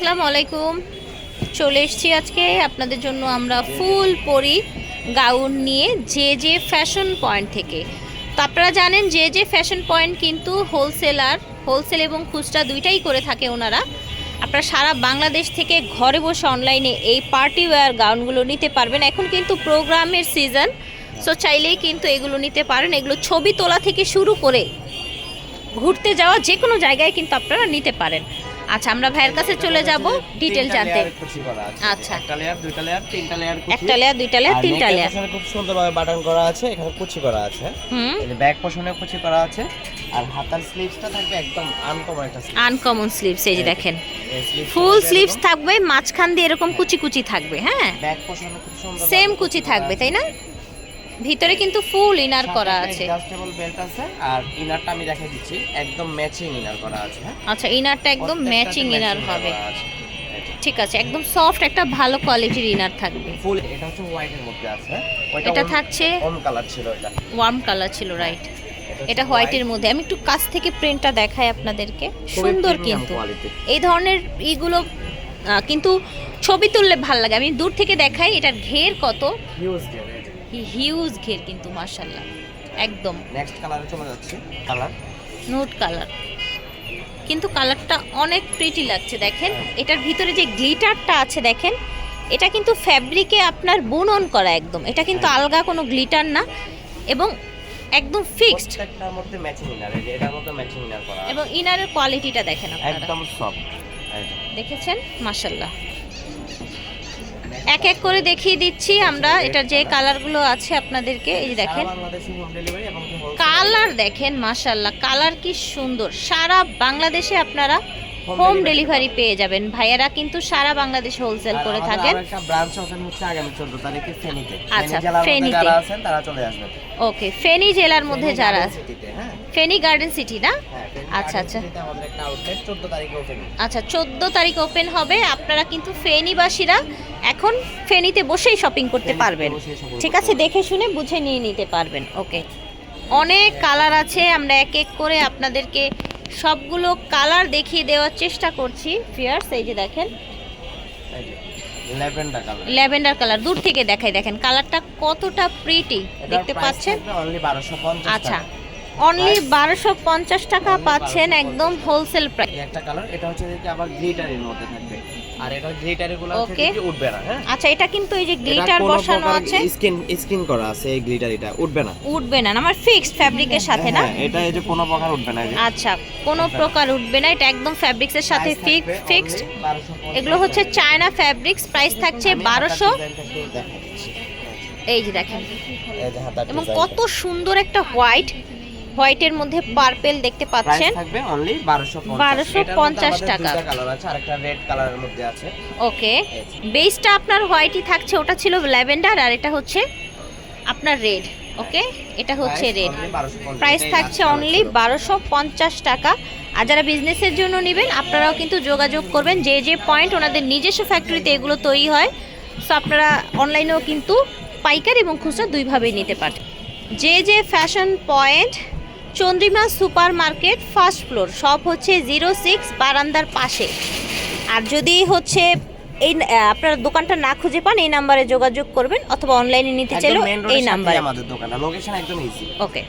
আসসালামু আলাইকুম। চলে এসেছি আজকে আপনাদের জন্য আমরা ফুল পরি গাউন নিয়ে যে যে ফ্যাশন পয়েন্ট থেকে। তো আপনারা জানেন যে যে ফ্যাশন পয়েন্ট কিন্তু হোলসেলার, হোলসেল এবং খুচরা দুইটাই করে থাকে ওনারা। আপনারা সারা বাংলাদেশ থেকে ঘরে বসে অনলাইনে এই পার্টি ওয়্যার গাউনগুলো নিতে পারবেন। এখন কিন্তু প্রোগ্রামের সিজন, সো চাইলেই কিন্তু এগুলো নিতে পারেন। এগুলো ছবি তোলা থেকে শুরু করে ঘুরতে যাওয়া যে কোনো জায়গায় কিন্তু আপনারা নিতে পারেন। আচ্ছা আমরা ভাইয়ের কাছে চলে যাব ডিটেল জানতে। আচ্ছা। একটা লেয়ার দুইটা লেয়ার তিনটা লেয়ার একটা লেয়ার দুইটা লেয়ার তিনটা লেয়ার এখানে খুব সুন্দরভাবে বাটন করা আছে এখানে কুচি করা আছে। হুম। এই ব্যাক পোর্শনে কুচি করা আছে। আর হাতার স্লিভসটা থাকবে একদম আনকমন একটা স্লিভ আনকমন স্লিভস এই যে দেখেন। ফুল স্লিভস থাকবে মাঝখান দিয়ে এরকম কুচি কুচি থাকবে হ্যাঁ? ব্যাক পোর্শনে খুব সুন্দর সেম কুচি থাকবে তাই না? ভিতরে কিন্তু ফুল ইনার করা আছে। অ্যাডজাস্টেবল বেল্ট আছে আর ইনারটা আমি দেখাই দিচ্ছি একদম ম্যাচিং ইনার করা আছে হ্যাঁ? আচ্ছা ইনারটা একদম ম্যাচিং ইনার হবে। ঠিক আছে একদম সফট একটা ভালো কোয়ালিটির ইনার থাকবে। ফুল এটা হচ্ছে হোয়াইটের মধ্যে আছে ওইটা এটা থাকছে অন কালার ছিল এটা। ওয়ার্ম কালার ছিল রাইট এটা হোয়াইটের মধ্যে। আমি একটু কাছ থেকে প্রিন্টটা দেখাই আপনাদেরকে। সুন্দর কিন্তু। এই ধরনের ইগুলো কিন্তু ছবি তুললে ভালো লাগে। আমি দূর থেকে দেখাই এটার ঘের কত। হিউজ ঘের কিন্তু মার্শাল্লাহ একদম। নেক্সট কালারে চলে যাচ্ছে। কালার নোট কালার কিন্তু কালারটা অনেক প্রিটি লাগছে দেখেন। এটার ভিতরে যে গ্লিটারটা আছে দেখেন এটা কিন্তু ফ্যাব্রিকে আপনার বুনন করা একদম। এটা কিন্তু আলগা কোনো গ্লিটার না। এবং একদম ফিক্সড প্রত্যেকটার মধ্যে ম্যাচিং ইনার এই যে এটার মধ্যে ম্যাচিং ইনার করা এবং ইনারের কোয়ালিটিটা দেখেন আপনারা। একদম সফট দেখেছেন? মাশাল্লাহ এক এক করে দেখিয়ে দিচ্ছি আমরা। এটার যে কালারগুলো আছে আপনাদেরকে এই দেখেন। কালার দেখেন মাশাল্লাহ কালার কি সুন্দর। সারা বাংলাদেশে আপনারা হোম ডেলিভারি পেয়ে যাবেন। ভাইয়েরা কিন্তু সারা বাংলাদেশে হোলসেল করে থাকেন। আরও একটা ব্রাঞ্চ ওপেন হচ্ছে আগামী 14 তারিখে ফেনীতে। আচ্ছা, ফেনীতে। ওকে ফেনী জেলার মধ্যে যারা হ্যাঁ। ফেনী গার্ডেন সিটি না? আচ্ছা, আচ্ছা। আমাদের একটা আউটলেট 14 তারিখে ওপেন আচ্ছা চোদ্দ তারিখ ওপেন হবে। আপনারা কিন্তু ফেনীবাসীরা এখন ফেনীতে বসেই শপিং করতে পারবেন। ঠিক আছে দেখে শুনে বুঝে নিয়ে নিতে পারবেন। ওকে অনেক কালার আছে। আমরা এক এক করে আপনাদেরকে সবগুলো কালার দেখিয়ে দেওয়ার চেষ্টা করছি। ফিয়ার্স এই যে দেখেন। ল্যাভেন্ডার কালার দূর থেকে দেখাই দেখেন। কালারটা কতটা প্রিটি দেখতে পাচ্ছেন? অনলি 1250 আচ্ছা। অনলি বারোশো পঞ্চাশ টাকা পাচ্ছেন একদম হোলসেল প্রাইস একটা কালার এটা হচ্ছে যে আবার গ্লিটারের মধ্যে থাকবে। আর এটা গ্লিটারেরগুলো Okay. যে উঠবে না হ্যাঁ? আচ্ছা এটা কিন্তু এই যে গ্লিটার বসানো আছে। স্কিন স্কিন করা আছে এই গ্লিটার এটা উঠবে না। উঠবে না আমার ফিক্সড ফ্যাব্রিকের সাথে না? হ্যাঁ, এটা এই যে কোনো প্রকার উঠবে না এই আচ্ছা কোনো প্রকার উঠবে না এটা একদম ফ্যাব্রিক্সের সাথে ফিক্স ফিক্সড এগুলো হচ্ছে চায়না ফ্যাব্রিক্স প্রাইস থাকছে আমি বারোশো। হাতার ডিজাইনটা একটু দেখাই দিচ্ছি। এই যে দেখেন এবং কত সুন্দর একটা হোয়াইট হোয়াইটের মধ্যে পার্পেল দেখতে পাচ্ছেন। থাকবে অনলি 1250 1250 টাকা। কালার আছে আরেকটা রেড কালারের মধ্যে আছে। ওকে। বেসটা আপনার হোয়াইটই থাকছে ওটা ছিল ল্যাভেন্ডার আর এটা হচ্ছে আপনার রেড ওকে? এটা হচ্ছে রেড প্রাইস থাকছে অনলি। বারোশো পঞ্চাশ টাকা। আর যারা বিজনেসের জন্য নেবেন আপনারাও কিন্তু যোগাযোগ করবেন। যে যে পয়েন্ট ওনাদের নিজস্ব ফ্যাক্টরিতে এগুলো তৈরি হয় সো আপনারা অনলাইনেও কিন্তু পাইকারি এবং খুচরা দুইভাবেই নিতে পারেন যে যে fashion point Chandrima super market first floor. সব হচ্ছে জিরো সিক্স বারান্দার পাশে। আর যদি হচ্ছে এই আপনার দোকানটা না খুঁজে পান এই নাম্বারে যোগাযোগ করবেন অথবা অনলাইনে নিতে চাইলেও এই নাম্বারে। আমাদের দোকানটা লোকেশন একদম ইজি ওকে